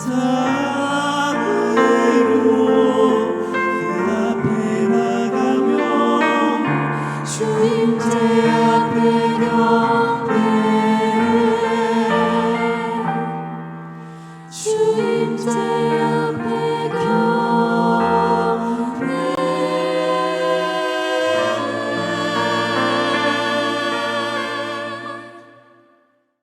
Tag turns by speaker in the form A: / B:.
A: sorry